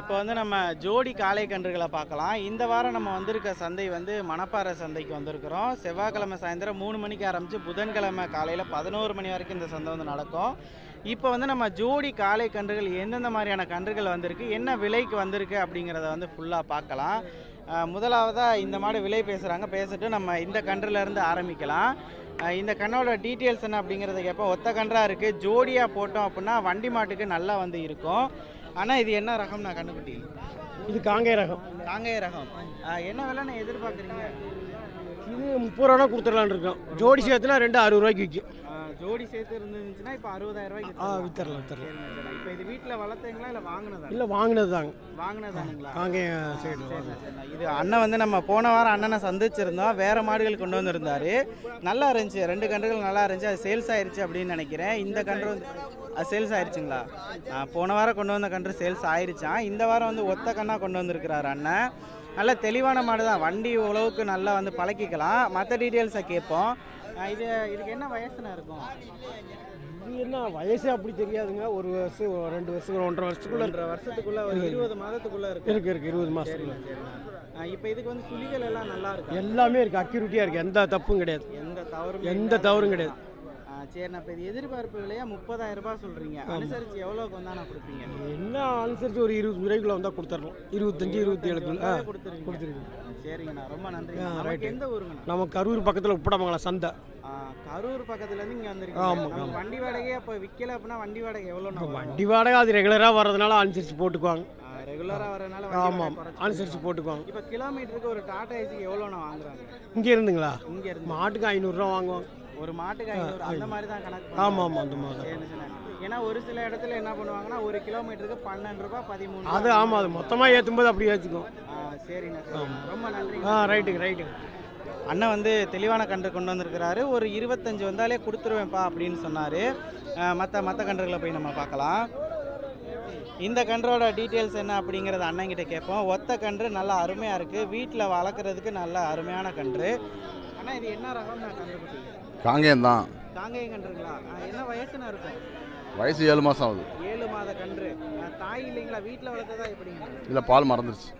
இப்போ வந்து நம்ம ஜோடி காளை கன்றுகளை பார்க்கலாம். இந்த வாரம் நம்ம வந்திருக்க சந்தை வந்து மணப்பாறை சந்தைக்கு வந்திருக்கிறோம். செவ்வாய்க்கிழமை சாயந்தரம் மூணு மணிக்கு ஆரம்பித்து புதன்கிழமை காலையில் பதினோரு மணி வரைக்கும் இந்த சந்தை வந்து நடக்கும். இப்போ வந்து நம்ம ஜோடி காளை கன்றுகள் எந்தெந்த மாதிரியான கன்றுகள் வந்திருக்கு என்ன விலைக்கு வந்திருக்கு அப்படிங்கிறத வந்து ஃபுல்லாக பார்க்கலாம். முதலாவதாக இந்த மாடு விலை பேசுகிறாங்க பேசிட்டு நம்ம இந்த கன்றுலேருந்து ஆரம்பிக்கலாம். இந்த கண்ணோட டீட்டெயில்ஸ் என்ன அப்படிங்கிறத கேட்போம். ஒத்த கன்றாக இருக்குது ஜோடியாக போட்டோம் அப்படின்னா வண்டி மாட்டுக்கு நல்லா வந்து இருக்கும். ஆனால் இது என்ன ரகம்னா கண்ணுக்குட்டி? இது காங்கேய ரகம். காங்கேய ரகம். என்ன விலைன்னு எதிர்பார்க்குறீங்க? இது முப்பது ரூபா கொடுத்துடலான்னு இருக்கோம். ஜோடி சேர்த்துனா ரெண்டு அறுபது ரூபாய்க்கு விற்கும் ஜோடி சேர்த்து இருந்துச்சுன்னா இப்போ அறுபதாயிரம் ரூபாய்க்கு ஆ. வித்தரலாம் வித்தரலாம். சார் இப்போ இது வீட்டில் வளர்த்தீங்களா இல்லை வாங்கினதா? இல்லை வாங்கினது தாங்க வாங்கினதானுங்களா சைடு சரிண்ணா, சரிண்ணா. இது அண்ணன் வந்து நம்ம போன வாரம் அண்ணனை சந்திச்சிருந்தோம். வேற மாடுகள் கொண்டு வந்திருந்தாரு. நல்லா இருந்துச்சு. ரெண்டு கன்றுகள் நல்லா இருந்துச்சு. அது சேல்ஸ் ஆயிருச்சு அப்படின்னு நினைக்கிறேன். இந்த கன்று வந்து அது சேல்ஸ் ஆயிருச்சுங்களா? போன வாரம் கொண்டு வந்த கன்று சேல்ஸ் ஆயிருச்சான் இந்த வாரம் வந்து ஒத்த கண்ணா கொண்டு வந்திருக்கிறாரு அண்ணன். நல்ல தெளிவான மாடு தான். வண்டி உழவுக்கு நல்லா வந்து பழக்கிக்கலாம். மற்ற டீட்டெயில்ஸை கேட்போம். இது இதுக்கு என்ன வயசுனா இருக்கும்? இது என்ன வயசே அப்படி தெரியாதுங்க. ஒரு வருஷம் ஒரு ரெண்டு வருஷம் ஒன்றரை வருஷத்துக்குள்ள இருக்கு. ஒன்றரை வருஷத்துக்குள்ள ஒரு இருபது மாதத்துக்குள்ள இருக்கும் இருக்கு இருக்கு. இருபது மாசத்துக்குள்ள. இப்போ இதுக்கு வந்து சுழிகள் எல்லாம் நல்லா இருக்கும் எல்லாமே இருக்கு. அக்யூரிட்டியா இருக்கு. எந்த தப்பும் கிடையாது. எந்த தவறும் எந்த தவறும் கிடையாது. சரிண்ணா இப்போ இது எதிர்பார்ப்பு விலையா முப்பதாயிரம் ரூபாய் சொல்றீங்க. அனுசரிச்சு எவ்வளோக்கு வந்தா நான் கொடுப்பீங்க? என்ன அனுசரிச்சு ஒரு இருபது ரூபாய்க்குள்ள வந்தா கொடுத்துடலாம் இருபத்தஞ்சு இருபத்தி ஏழுக்குள்ள. ஆ கொடுத்துருங்க கொடுத்துருங்க சரிங்கண்ணா. ரொம்ப நன்றி ரைட்டு. எந்த ஊருங்கண்ணா? நம்ம கரூர் பக்கத்தில் உப்படமங்கலம் சந்தை. கரூர் பக்கத்துல இருந்து இங்க ஆமா, வந்திருக்கீங்க ஆமா. வண்டி வாடகையே அப்போ விற்கல அப்படின்னா வண்டி வாடகை எவ்வளோண்ணா வண்டி வாடகை அது ரெகுலராக வர்றதுனால அனுசரிச்சு போட்டுக்குவாங்க. ரெகுலரா வரனால ஆமாம் அனுசரிச்சு போட்டுக்குவாங்க. இப்போ கிலோமீட்டருக்கு ஒரு டாடா ஏசிக்கு எவ்வளோண்ணா வாங்குறாங்க? இங்கே இருந்துங்களா இங்க இருந்து மாட்டுக்கு ஐநூறுரூவா வாங்குவாங்க. ஒரு மாட்டுக்கு ஐநூறு அந்த மாதிரி தான் கணக்கு ஆமாம். ஆமாம் அந்த மாதிரி. ஏன்னா ஒரு சில இடத்துல என்ன பண்ணுவாங்கன்னா ஒரு கிலோமீட்டருக்கு பன்னெண்டு ரூபாய் பதிமூணு அது ஆமாம் அது மொத்தமாக ஏற்றும் போது அப்படி ஏற்றிக்குவோம் ஆ, சரிண்ணா. ரொம்ப நன்றி ஆ ரைட்டுங்க ரைட்டுங்க. அண்ணன் வந்து தெளிவான கன்று கொண்டு வந்திருக்கிறாரு. ஒரு இருபத்தஞ்சு வந்தாலே கொடுத்துருவேன்ப்பா அப்படின்னு சொன்னார். மற்ற மற்ற கன்றுகளை போய் நம்ம பார்க்கலாம். இந்த கன்றோட டீட்டெயில்ஸ் என்ன அப்படிங்கிறத அண்ணன்கிட்ட கேட்போம். ஒத்த கன்று நல்லா அருமையாக இருக்குது வீட்டில் வளர்க்குறதுக்கு நல்ல அருமையான கன்று. அண்ணா இது என்ன ரகம் நான் கண்டுபிடி காங்கேயம் தான் காங்கேயம் கன்றுங்களா என்ன வயசுன்னு இருக்கும்? வயசு ஏழு மாதம் ஆகுது. ஏழு மாத கன்று. தாய் இல்லைங்களா? வீட்டில் வளர்த்ததா எப்படிங்க இல்லை பால் மறந்துருச்சு.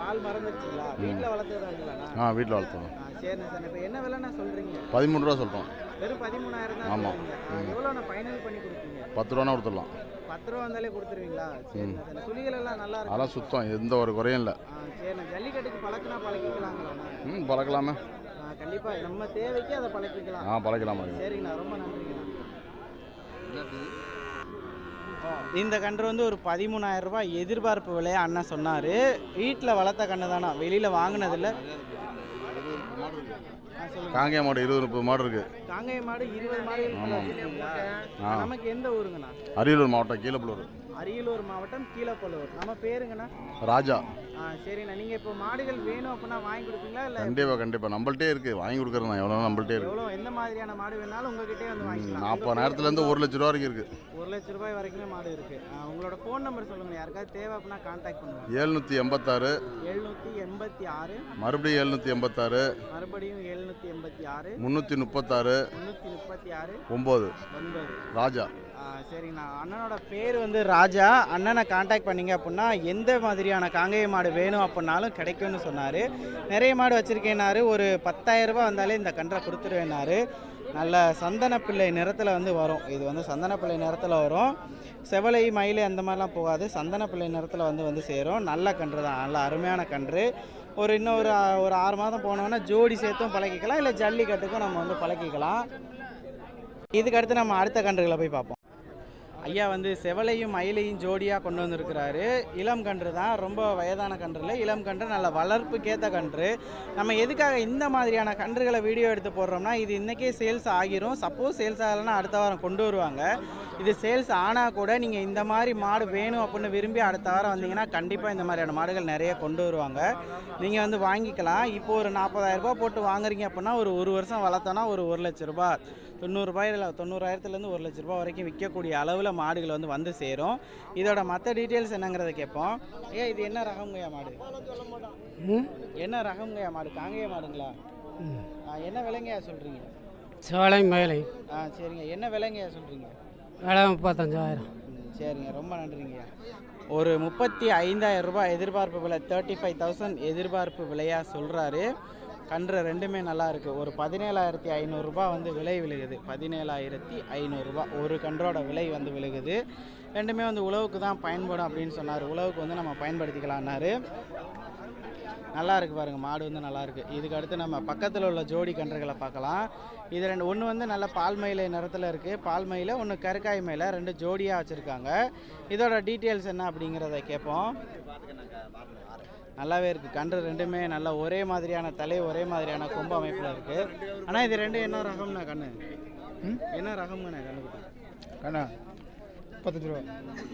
பால் மறந்துருச்சுங்களா? வீட்டில் வளர்த்ததா இல்லைண்ணா ஆ வீட்டில் வளர்த்தோம். சரிண்ணா சார் இப்போ என்ன விலைண்ணா சொல்கிறீங்க பதிமூணு ரூபா சொல்கிறோம் வெறும் பதிமூணாயிரம் தான் ஆமா. சொல்றீங்க. எவ்வளோ நான் ஃபைனல் பண்ணி கொடுப்பீங்க? பத்து ரூபானா கொடுத்துடலாம். பத்து ரூபா வந்தாலே கொடுத்துருவீங்களா? சரிண்ணா சார். சுழிகள் எல்லாம் நல்லா இருக்கும். அதெல்லாம் சுத்தம். எந்த ஒரு குறையும் இல்லை. சரிண்ணா ஜல்லிக்கட்டுக்கு பழக்கினா பழக்கிக்கலாங்களாண்ணா ம் பழக்கலாமே. கண்டிப்பாக நம்ம தேவைக்கு அதை பழக்கிக்கலாம். ஆ பழக்கலாம்? சரிங்கண்ணா ரொம்ப நன்றிங்கண்ணா. இந்த கன்று வந்து ஒரு பதிமூணாயிரம் ரூபாய் எதிர்பார்ப்பு விலையா? அண்ணன் சொன்னார். வீட்டில் வளர்த்த கன்று தானா? வெளியில் வாங்கினதில்ல. காங்கேயம் மாடு இருபது முப்பது மாடு இருக்குது காங்கேய மாடு இருபது? ஆ. நமக்கு எந்த ஊருங்கண்ணா? அரியலூர் மாவட்டம் கீழப்பலூர். அரியலூர் மாவட்டம் கீழப்பழுவூர் நம்ம பேருங்கண்ணா. ராஜா. சரிண்ணா. நீங்கள் இப்போ மாடுகள் வேணும் அப்படின்னா வாங்கி கொடுப்பீங்களா? இல்லை கண்டிப்பாக கண்டிப்பாக நம்மள்ட்டே இருக்குது வாங்கி கொடுக்குறது நான் எவ்வளோ நம்மள்ட்டே இருக்குது எவ்வளோ எந்த மாதிரியான மாடு வேணாலும் உங்ககிட்டே வந்து வாங்கிக்கலாம். நாற்பதாயிரத்துலேருந்து ஒரு லட்ச ரூபா வரைக்கும் இருக்குது ஒரு லட்ச ரூபாய் வரைக்குமே மாடு இருக்கு. ஆ, உங்களோட ஃபோன் நம்பர் சொல்லுங்க யாருக்காவது தேவை அப்படின்னா கான்டாக்ட் பண்ணுங்க. ஏழ்நூற்றி எண்பத்தாறு. எழுநூற்றி எண்பத்தி ஆறு. மறுபடியும் எழுநூற்றி எண்பத்தாறு. மறுபடியும் எழுநூற்றி எண்பத்தி ஆறு. முந்நூற்றி முப்பத்தாறு. முந்நூற்றி முப்பத்தி ஆறு. ஒம்பது. ஒன்பது. ராஜா. சரிங்கண்ணா. அண்ணனோட பேர் வந்து ராஜா. அண்ணனை காண்டாக்ட் பண்ணீங்க அப்படின்னா எந்த மாதிரியான காங்கேய மாடு வேணும் அப்படின்னாலும் கிடைக்கும்னு சொன்னார். நிறைய மாடு வச்சுருக்கேனாரு ஒரு பத்தாயிரரூபா வந்தாலே இந்த கன்றை கொடுத்துருவேனாரு நல்ல சந்தனப்பிள்ளை நிறத்தில் வந்து வரும். இது வந்து சந்தனப்பிள்ளை நிறத்தில் வரும். செவலை மயிலை அந்த மாதிரிலாம் போகாது. சந்தனப்பிள்ளை நிறத்தில் வந்து வந்து சேரும். நல்ல கன்று தான். நல்ல அருமையான கன்று. ஒரு இன்னும் ஒரு ஒரு ஆறு மாதம் போனோன்னா ஜோடி சேர்த்தும் பழக்கிக்கலாம் இல்லை ஜல்லிக்கட்டுக்கும் நம்ம வந்து பழக்கிக்கலாம் இதுக்கு அடுத்து நம்ம அடுத்த கன்றுகளை போய் பார்ப்போம். ஐயா வந்து செவலையும் மயிலையும் ஜோடியாக கொண்டு வந்திருக்கிறாரு. இளம் கன்று தான் ரொம்ப வயதான கன்று இல்லை. இளம் கன்று நல்ல வளர்ப்புக்கேற்ற கன்று. நம்ம எதுக்காக இந்த மாதிரியான கன்றுகளை வீடியோ எடுத்து போடுறோம்னா இது இன்றைக்கே சேல்ஸ் ஆகிரும். சப்போஸ் சேல்ஸ் ஆகலைன்னா அடுத்த வாரம் கொண்டு வருவாங்க. இது சேல்ஸ் ஆனால் கூட நீங்கள் இந்த மாதிரி மாடு வேணும் அப்படின்னு விரும்பி அடுத்த வாரம் வந்தீங்கன்னா கண்டிப்பாக இந்த மாதிரியான மாடுகள் நிறைய கொண்டு வருவாங்க. நீங்கள் வந்து வாங்கிக்கலாம். இப்போ ஒரு 40000 ரூபாய் போட்டு வாங்குறீங்க அப்படின்னா ஒரு ஒரு வருஷம் வளர்த்தோன்னா ஒரு ஒரு லட்ச ரூபாய். தொண்ணூறுபாயில் தொண்ணூறாயிரத்துலேருந்து ஒரு லட்ச ரூபாய் வரைக்கும் விற்கக்கூடிய அளவில் மாடுகள் வந்து வந்து சேரும். இதோட மற்ற டீட்டெயில்ஸ் என்னங்கிறத கேட்போம். ஏன் இது என்ன ரகம்ங்கய்யா மாடு? என்ன ரகம்ங்கய்யா மாடு? காங்கேய மாடுங்களா? என்ன விலைங்கய்யா சொல்கிறீங்க சேலை மயிலை ஆ சரிங்க. என்ன விலைங்கய்யா சொல்கிறீங்க விலை முப்பத்தஞ்சாயிரம். சரிங்க ரொம்ப நன்றிங்கய்யா ஒரு முப்பத்தி ஐந்தாயிரம் ரூபாய் எதிர்பார்ப்பு விலை தேர்ட்டி ஃபைவ் தௌசண்ட் எதிர்பார்ப்பு விலையாக சொல்கிறாரு கன்று ரெண்டுமே நல்லா இருக்குது ஒரு பதினேழாயிரத்தி ஐநூறுரூபா வந்து விலை விழுகுது. பதினேழாயிரத்தி ஐநூறுரூபா ஒரு கன்றோட விலை வந்து விழுகுது. ரெண்டுமே வந்து உழவுக்கு தான் பயன்படும் அப்படின்னு சொன்னார். உழவுக்கு வந்து நம்ம பயன்படுத்திக்கலான்னாரு நல்லா இருக்கு பாருங்க மாடு வந்து நல்லா இருக்கு. இதுக்கு அடுத்து நம்ம பக்கத்தில் உள்ள ஜோடி கன்றுகளை பார்க்கலாம். இது ரெண்டு ஒன்று வந்து நல்ல பால் மயிலை நிறத்தில் இருக்குது பால் மயில ஒன்று கருக்காய் மயில ரெண்டு ஜோடியாக வச்சுருக்காங்க. இதோட டீட்டெயில்ஸ் என்ன அப்படிங்கிறத கேட்போம். நல்லாவே இருக்குது கன்று ரெண்டுமே நல்லா ஒரே மாதிரியான தலை ஒரே மாதிரியான கொம்பு அமைப்பில் இருக்குது ஆனால் இது ரெண்டும் என்ன ரகம்ண்ணா கண்ணு? என்ன ரகம்ண்ணா கண்ணுக்குட்டி கண்ணா முப்பத்தஞ்சு ரூபா.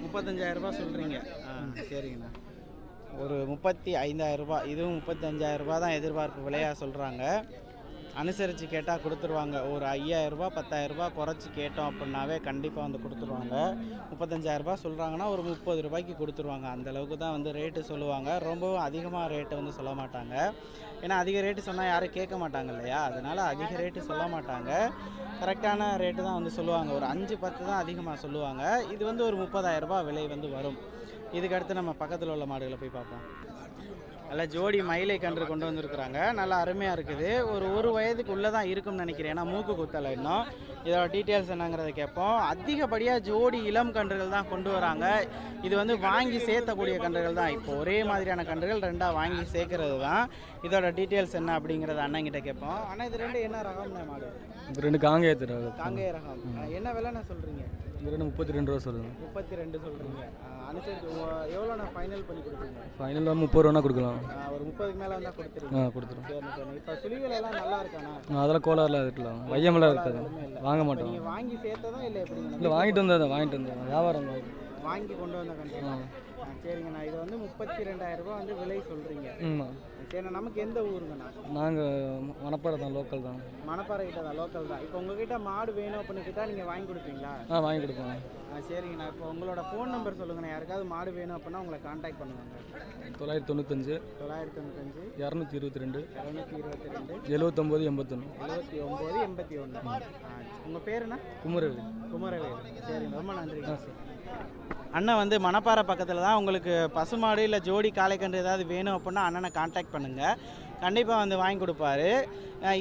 முப்பத்தஞ்சாயிரம் ரூபாய் சொல்கிறீங்க ஆ சரிங்கண்ணா. ஒரு முப்பத்தி ஐந்தாயிரம் ரூபாய் இதுவும் முப்பத்தஞ்சாயிரம் ரூபாய் தான் எதிர்பார்ப்பு விலையாக சொல்கிறாங்க அனுசரித்து கேட்டால் கொடுத்துருவாங்க. ஒரு ஐயாயிரரூபா பத்தாயிரரூபா குறைச்சி கேட்டோம் அப்படின்னாவே கண்டிப்பாக வந்து கொடுத்துருவாங்க. முப்பத்தஞ்சாயிரரூபா சொல்கிறாங்கன்னா ஒரு முப்பது ரூபாய்க்கு கொடுத்துருவாங்க. அந்தளவுக்கு தான் வந்து ரேட்டு சொல்லுவாங்க. ரொம்பவும் அதிகமாக ரேட்டு வந்து சொல்ல மாட்டாங்க. ஏன்னா அதிக ரேட்டு சொன்னால் யாரும் கேட்க மாட்டாங்க இல்லையா? அதனால் அதிக ரேட்டு சொல்ல மாட்டாங்க. கரெக்டான ரேட்டு தான் வந்து சொல்லுவாங்க. ஒரு அஞ்சு பத்து தான் அதிகமாக சொல்லுவாங்க. இது வந்து ஒரு முப்பதாயிரரூபா விலை வந்து வரும். இதுக்கு அடுத்து நம்ம பக்கத்தில் உள்ள மாடுகளை போய் பார்ப்போம். நல்ல ஜோடி மயிலை கன்று கொண்டு வந்திருக்கிறாங்க. நல்லா அருமையாக இருக்குது. ஒரு ஒரு வயதுக்கு உள்ளே தான் இருக்கும்னு நினைக்கிறேன். ஏன்னா மூக்கு குத்தலை இன்னும். இதோட டீட்டெயில்ஸ் என்னங்கிறத கேட்போம். அதிகப்படியாக ஜோடி இளம் கன்றுகள் தான் கொண்டு வராங்க. இது வந்து வாங்கி சேர்த்தக்கூடிய கன்றுகள் தான். இப்போ ஒரே மாதிரியான கன்றுகள் ரெண்டாக வாங்கி சேர்க்கறது தான். இதோட டீட்டெயில்ஸ் என்ன அப்படிங்கிறத அண்ணங்கிட்ட கேட்போம். ஆனால் இது ரெண்டு என்ன ரகம்னு மாடு? ரெண்டு காங்கேய காங்கேய ரகம். என்ன விலைன்னு சொல்கிறீங்க ரெண்டு முப்பத்தி ரெண்டு ரூபா சொல்லுங்க. முப்பத்தி ரெண்டு சொல்கிறீங்க அனுசரிச்சு எவ்வளோ நான் ஃபைனல் பண்ணி கொடுப்பீங்க? ஃபைனல் தான் முப்பது ரூபா கொடுக்கலாம். ஒரு முப்பதுக்கு மேலே வந்தால் கொடுத்துருங்க. ஆ கொடுத்துருவோம் சரிண்ணா சரிண்ணா. இப்போ சுழிகள் எல்லாம் நல்லா இருக்காண்ணா? ஆ, அதெல்லாம் கோளாறுலாம் இருக்கலாம் வையமெல்லாம் இருக்காது. வாங்க மாட்டோம். நீங்கள் வாங்கி சேர்த்ததும் இல்லை எப்படி? இல்லை வாங்கிட்டு வந்தேன் வாங்கிட்டு வந்தேன் வியாபாரம் வாங்கி கொண்டு வந்த கண்டு சரிங்கண்ணா இது வந்து முப்பத்தி ரெண்டாயிரம் ரூபாய் வந்து விலை சொல்கிறீங்க ம் சரிண்ணா நமக்கு எந்த ஊருங்கண்ணா நாங்கள் மணப்பாறை தான் லோக்கல் தான். மணப்பாறை கிட்ட தான் லோக்கல் தான். இப்போ உங்ககிட்ட மாடு வேணும் அப்படின்னு கேட்டால் நீங்கள் வாங்கி கொடுப்பீங்களா? ஆ வாங்கி கொடுப்போம். சரிங்கண்ணா இப்போ உங்களோட ஃபோன் நம்பர் சொல்லுங்கண்ணா யாருக்காவது மாடு வேணும் அப்படின்னா உங்களை காண்டாக்ட் பண்ணுவாங்க. தொள்ளாயிரத்தி தொண்ணூத்தஞ்சு தொள்ளாயிரத்தி தொண்ணூத்தஞ்சு இரநூத்தி இருபத்தி ரெண்டு இரநூத்தி இருபத்தி ரெண்டு எழுபத்தொம்போது எண்பத்தொன்று எழுபத்தி ஒம்பது எண்பத்தி ஒன்று உங்கள் பேருண்ணா குமரவேலி. குமரவேல். சரிங்க. ரொம்ப நன்றி சரி. அண்ணன் வந்து மணப்பாறை பக்கத்தில் தான். உங்களுக்கு பசுமாடு இல்லை ஜோடி காளைக்கன்று ஏதாவது வேணும் அப்படின்னா அண்ணனை காண்டாக்ட் பண்ணுங்கள் கண்டிப்பாக வந்து வாங்கி கொடுப்பாரு.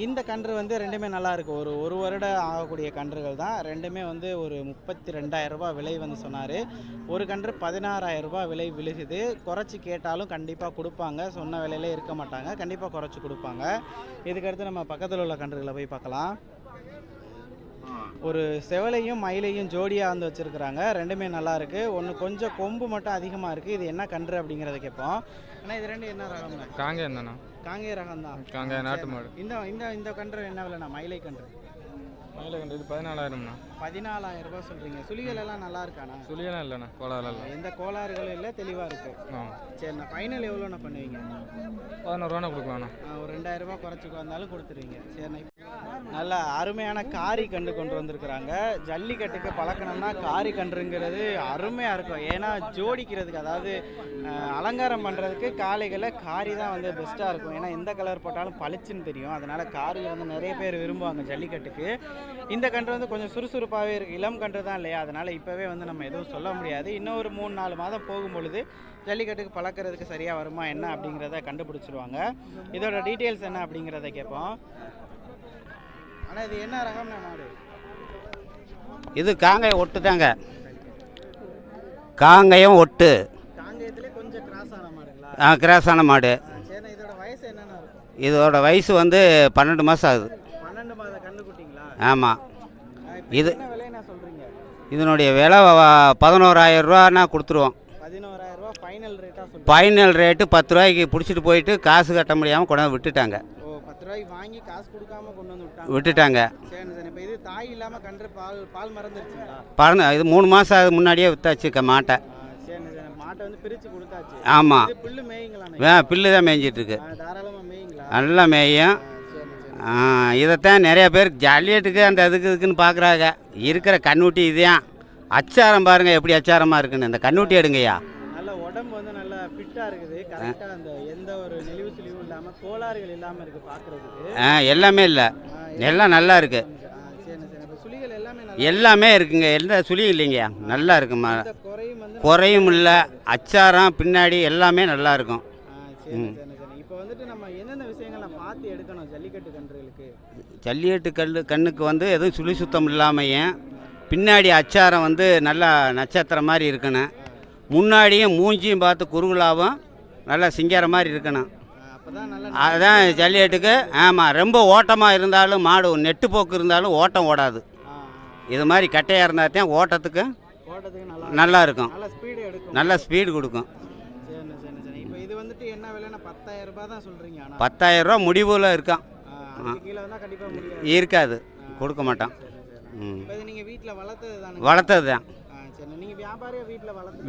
இந்த கன்று வந்து ரெண்டுமே நல்லாயிருக்கு ஒரு ஒரு வருடம் ஆகக்கூடிய கன்றுகள் தான். ரெண்டுமே வந்து ஒரு முப்பத்தி ரெண்டாயிரரூபா விலை வந்து சொன்னார். ஒரு கன்று பதினாறாயிரரூபா விலை விழுகுது. குறைச்சி கேட்டாலும் கண்டிப்பாக கொடுப்பாங்க. சொன்ன விலையில இருக்க மாட்டாங்க. கண்டிப்பாக குறைச்சி கொடுப்பாங்க. இதுக்கடுத்து நம்ம பக்கத்தில் உள்ள கன்றுகளை போய் பார்க்கலாம். ஒரு செவலையும் மயிலையும் ஜோடியாக வந்து வச்சுருக்குறாங்க. ரெண்டுமே நல்லா இருக்கு. ஒன்று கொஞ்சம் கொம்பு மட்டும் அதிகமாக இருக்குது இது என்ன கன்று அப்படிங்கிறத கேட்போம். ஆனால் இது ரெண்டு என்ன ரகம்ண்ணா காங்கேயம் தானே காங்கேய ரகம் தான். காங்கேயம் நாட்டு மாடு. இந்த இந்த இந்த கன்று என்ன விலைண்ணா? மயிலை கன்று. மயில கண்டு இது பதினாலாயிரம்ண்ணா. பதினாலாயிரம் ரூபாய் சொல்கிறீங்க சுழிகள் எல்லாம் நல்லா இருக்காண்ணா சுழியெல்லாம் இல்லைண்ணா கோலாலாம் இல்லை. எந்த கோளாறுகளும் இல்லை தெளிவாக இருக்கு. ஆ. சரிண்ணா ஃபைனல் எவ்வளோண்ணா பண்ணுவீங்க? பதினோருவாண்ணா கொடுக்கலாண்ணா. ஒரு ரெண்டாயிரம் ரூபாய் குறைச்சி வந்தாலும் கொடுத்துருவீங்க. சரிண்ணா நல்ல அருமையான காரி கன்று கொண்டு வந்திருக்கிறாங்க. ஜல்லிக்கட்டுக்கு பழக்கணும்னா காரி கன்றுங்கிறது அருமையாக இருக்கும். ஏன்னா ஜோடிக்கிறதுக்கு அதாவது அலங்காரம் பண்ணுறதுக்கு காளைகளை காரி தான் வந்து பெஸ்ட்டாக இருக்கும். ஏன்னா எந்த கலர் போட்டாலும் பளிச்சுன்னு தெரியும். அதனால் காரி வந்து நிறைய பேர் விரும்புவாங்க ஜல்லிக்கட்டுக்கு. இந்த கன்று வந்து கொஞ்சம் சுறுசுறுப்பாகவே இருக்குது இளம் கன்று தான் இல்லையா? அதனால் இப்போவே வந்து நம்ம எதுவும் சொல்ல முடியாது. இன்னும் ஒரு மூணு நாலு மாதம் போகும் பொழுது ஜல்லிக்கட்டுக்கு பழக்கிறதுக்கு சரியாக வருமா என்ன அப்படிங்கிறத கண்டுபிடிச்சிருவாங்க. இதோட டீட்டெயில்ஸ் என்ன அப்படிங்கிறத கேட்போம். ஆனால் இது என்ன ரகம்னா மாடு? இது காங்காயம் ஒட்டு. தாங்க காங்கயம் ஒட்டு ஆ, கிராஸான மாடு. இதோட வயசு வந்து பன்னெண்டு மாதம் ஆகுது. ஆமாம் இது- இதனுடைய விலை பதினோராயிரம் ரூபான்னா கொடுத்துருவோம். ஃபைனல் ரேட்டு பத்து ரூபாய்க்கு பிடிச்சிட்டு போயிட்டு காசு கட்ட முடியாமல் கொண்டாந்து விட்டுட்டாங்க. வாங்கி காசு கொடுக்காம கொண்டு வந்து விட்டுட்டாங்க. பறந்து இது மூணு மாதம் ஆகுது முன்னாடியே வித்தாச்சு மாட்டை. மாட்டை வந்து பிரித்து கொடுத்தாச்சு. ஆமாம் புல்லு மேயுங்களா வே பில்லு தான் தாராளமாக மேயுங்களா? நல்லா மேயும். இதைத்தான் நிறைய பேர் ஜல்லியட்டுக்கு அந்த அதுக்கு இதுக்குன்னு பார்க்குறாங்க. இருக்கிற கண்ணுட்டி இதுதான் அச்சாரம் பாருங்கள் எப்படி அச்சாரமாக இருக்குன்னு. இந்த கண்ணுட்டி எடுங்கய்யா. நல்ல உடம்பு வந்து நல்லா ஃபிட்டாக இருக்குது. கரெக்டாக அந்த எந்த ஒரு நெளிவு சுழிவும் இல்லாமல் கோளாறுகள் இல்லாமல் இருக்குது பார்க்குறதுக்கு. ஆ எல்லாமே இல்லை. எல்லாம் நல்லா இருக்குது எல்லாமே இருக்குங்க. எந்த சுழியும் இல்லைங்கய்யா. நல்லா இருக்குமா? குறையும் இல்லை. அச்சாரம் பின்னாடி எல்லாமே நல்லா இருக்கும். இப்போ வந்துட்டு நம்ம பார்த்து எடுக்கணும் ஜல்லிக்கட்டு கன்றுகளுக்கு. ஜல்லிக்கட்டு கல் கண்ணுக்கு வந்து எதுவும் சுழி சுத்தம் இல்லாமையும் பின்னாடி அச்சாரம் வந்து நல்லா நட்சத்திரம் மாதிரி இருக்கணும். முன்னாடியும் மூஞ்சியும் பார்த்து குறுகலாவும் நல்லா சிங்காரம் மாதிரி இருக்கணும். அதுதான் ஜல்லிக்கட்டுக்கு ஆமாம் ரொம்ப ஓட்டமாக இருந்தாலும் மாடு நெட்டு போக்கு இருந்தாலும் ஓட்டம் ஓடாது. இது மாதிரி கட்டையாக இருந்தால் தான் ஓட்டத்துக்கு ஓட்டத்துக்கு நல்லா இருக்கும். நல்ல ஸ்பீடு கொடுக்கும். வந்துட்டு என்ன விலைன்னா பத்தாயிரம் ரூபாய் தான் சொல்கிறீங்க ஆனால் பத்தாயிரம் ரூபா முடிவில் இருக்கான். அதுக்கு கீழே வந்தால் கண்டிப்பாக முடியாது. இருக்காது. கொடுக்க மாட்டான். இது நீங்கள் வீட்டில் வளர்த்தது தானே? வளர்த்தது தான்.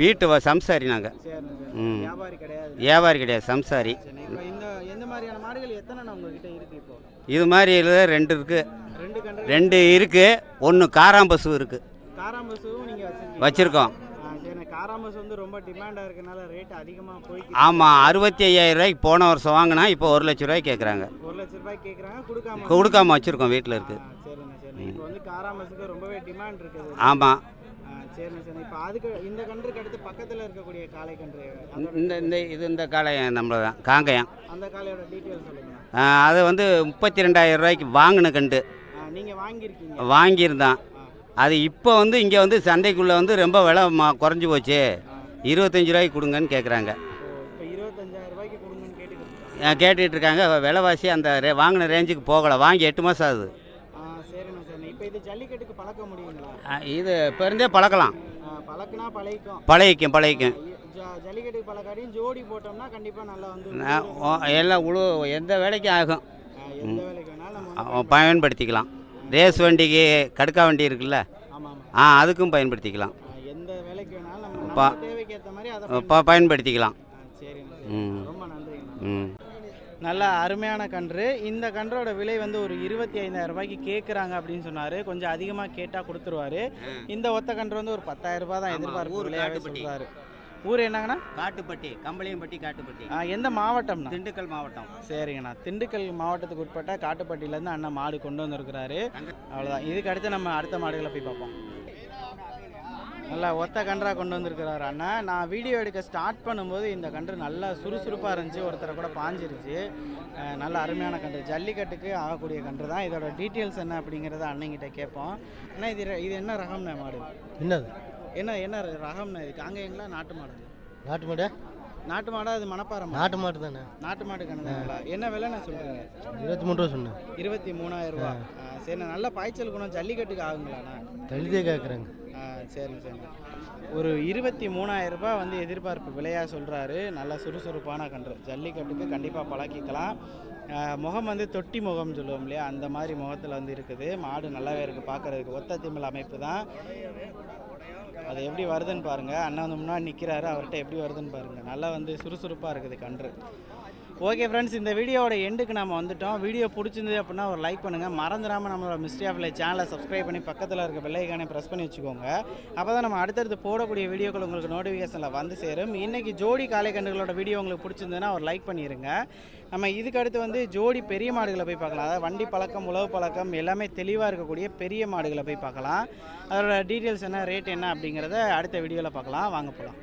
வீட்டு சம்சாரி நாங்கள் வியாபாரி கிடையாது. வியாபாரி கிடையாது சம்சாரி. சரி இப்போ இந்த எந்த மாதிரியான மாடுகள் எத்தனை உங்ககிட்ட இருக்கு இப்போ? இது மாதிரி ரெண்டு இருக்குது ரெண்டு இருக்குது ஒன்று காராம்பசு இருக்குது காராம்பசுவும் நீங்கள் வச்சிருக்கீங்க வச்சுருக்கோம். காராம்பசு வந்து ரொம்ப டிமாண்டாக இருக்கனால ரேட் அதிகமாக போய் ஆமாம் அறுபத்தி ஐயாயிரம் ரூபாய்க்கு போன வருஷம் வாங்கினா இப்போ ஒரு லட்ச ரூபாய்க்கு கேட்குறாங்க ஒரு லட்ச ரூபாய் கேட்குறாங்க கொடுக்காம கொடுக்காம வச்சுருக்கோம் வீட்டில் இருக்குது சரிண்ணே சரிண்ணே. இப்போ வந்து காராம்பசுக்கு ரொம்பவே டிமாண்ட் இருக்குது. ஆமாம் சரிண்ணே சரிண்ணே. இப்போ அதுக்கு இந்த கன்றுக்கு அடுத்து பக்கத்தில் இருக்கக்கூடிய காளை கன்று இந்த இந்த இது இந்த காளையம் நம்மள தான் காங்கயம். அந்த காளையோட டீட்டெயில் சொல்லுங்கண்ணா. ஆ, அது வந்து முப்பத்தி ரெண்டாயிரம் ரூபாய்க்கு வாங்கின கண்டு நீங்கள் வாங்கியிருக்கீங்க. வாங்கியிருந்தான். அது இப்போ வந்து இங்கே வந்து சந்தைக்குள்ளே வந்து ரொம்ப விலை ம- குறைஞ்சி போச்சு. இருபத்தஞ்சி ரூபாய்க்கு கொடுங்கன்னு கேட்குறாங்க. கேட்டுக்கிட்டு கேட்டுட்டு இருக்காங்க. விலைவாசி அந்த ரே வாங்கின ரேஞ்சுக்கு போகலை. வாங்கி எட்டு மாதம் ஆகுது. இது இப்போ இருந்தே பழக்கலாம். பழகிக்கும் பழகிக்கும் எல்லாம் உழு எந்த வேலைக்கும் ஆகும். பயன்படுத்திக்கலாம். ரேஸ் வண்டிக்கு கடுக்கா வண்டி இருக்குல்ல? ஆ அதுக்கும் பயன்படுத்திக்கலாம். ஆ, எந்த வேலைக்கு வேணாலும் நம்ம பா- நம்ம தேவைக்கு ஏற்ற மாதிரி அதை ப பயன்படுத்திக்கலாம். ம். நல்ல அருமையான கன்று. இந்த கன்றோட விலை வந்து ஒரு இருபத்தி ஐந்தாயிரம் ரூபாய்க்கு கேட்குறாங்க அப்படின்னு சொன்னார். கொஞ்சம் அதிகமாக கேட்டால் கொடுத்துருவாரு. இந்த ஒத்த கன்று வந்து ஒரு பத்தாயிரம் ரூபாய் தான் எதிர்பார்ப்பு காட்டுப்பட்டி. சொல்கிறாரு ஊர் என்னங்கண்ணா? காட்டுப்பட்டி கம்பளியம்பட்டி காட்டுப்பட்டி. எந்த மாவட்டம்ண்ணா? திண்டுக்கல் மாவட்டம். சரிங்கண்ணா. திண்டுக்கல் மாவட்டத்துக்கு உட்பட்ட காட்டுப்பட்டியிலேருந்து அண்ணன் மாடு கொண்டு வந்திருக்கிறாரு. அவ்வளோதான் இதுக்கு அடுத்து நம்ம அடுத்த மாடுகளை போய் பார்ப்போம். நல்லா ஒத்த கன்றா கொண்டு வந்திருக்கிறாரு அண்ணா. நான் வீடியோ எடுக்க ஸ்டார்ட் பண்ணும்போது இந்த கன்று நல்லா சுறுசுறுப்பாக இருந்துச்சு. ஒருத்தரை கூட பாஞ்சிருச்சு. நல்ல அருமையான கன்று. ஜல்லிக்கட்டுக்கு ஆகக்கூடிய கன்று தான். இதோட டீட்டெயில்ஸ் என்ன அப்படிங்கிறத அண்ணங்கிட்ட கேட்போம். அண்ணா இது இது என்ன ரகம்ண்ணே மாடு? என்னது? என்ன என்ன ரகம்ண்ணே இது காங்கேயங்களா நாட்டு மாடு நாட்டு மாடு? நாட்டு மாடா அது மணப்பாறை நாட்டு மாடு தானே? நாட்டு மாடு கணக்குங்களா என்ன விலைண்ணே சொல்கிறீங்க இருபத்தி மூணு ரூபா சொன்னேன். இருபத்தி மூணாயிரம் ரூபா. சரிண்ணா நல்ல பாய்ச்சல் குணம் ஜல்லிக்கட்டுக்கு ஆகுங்களாண்ணா தழுதியே கேட்குறாங்க ஆ சரிங்க சரிங்க ஒரு இருபத்தி மூணாயிரம் ரூபாய் வந்து எதிர்பார்ப்பு விலையாக சொல்கிறாரு நல்ல சுறுசுறுப்பான கன்று. ஜல்லிக்கட்டுக்கு கண்டிப்பாக பழக்கிக்கலாம். முகம் வந்து தொட்டி முகம்னு சொல்லுவோம் இல்லையா? அந்த மாதிரி முகத்தில் வந்து இருக்குது. மாடு நல்லாவே இருக்குது பார்க்குறதுக்கு ஒத்த திமிழ் அமைப்பு தான். அது எப்படி வருதுன்னு பாருங்கள் அண்ணன் வந்து முன்னாடி நிற்கிறாரு அவர்கிட்ட எப்படி வருதுன்னு பாருங்கள் நல்லா வந்து சுறுசுறுப்பாக இருக்குது கன்று. ஓகே ஃப்ரெண்ட்ஸ் இந்த வீடியோட எண்டுக்கு நம்ம வந்துட்டோம். வீடியோ பிடிச்சிருந்தது அப்படின்னா ஒரு லைக் பண்ணுங்கள் மறந்துடாமல் நம்மளோட மிஸ்ட்ரி ஆஃப் லைஃப் சேனலை சப்ஸ்கிரைப் பண்ணி பக்கத்தில் இருக்க பெல்லைக்கானே ப்ரெஸ் பண்ணி வச்சுக்கோங்க. அப்போ தான் நம்ம அடுத்தடுத்து போடக்கூடிய வீடியோக்கள் உங்களுக்கு நோட்டிஃபிகேஷனில் வந்து சேரும். இன்றைக்கி ஜோடி காலை கண்டுகளோட வீடியோ உங்களுக்கு பிடிச்சிருந்ததுன்னா ஒரு லைக் பண்ணிடுங்க நம்ம இதுக்கு அடுத்து வந்து ஜோடி பெரிய மாடுகளை போய் பார்க்கலாம். அதாவது வண்டி பழக்கம் உழவு பழக்கம் எல்லாமே தெளிவாக இருக்கக்கூடிய பெரிய மாடுகளை போய் பார்க்கலாம். அதோட டீட்டெயில்ஸ் என்ன ரேட் என்ன அப்படிங்கிறத அடுத்த வீடியோவில் பார்க்கலாம். வாங்க போகலாம்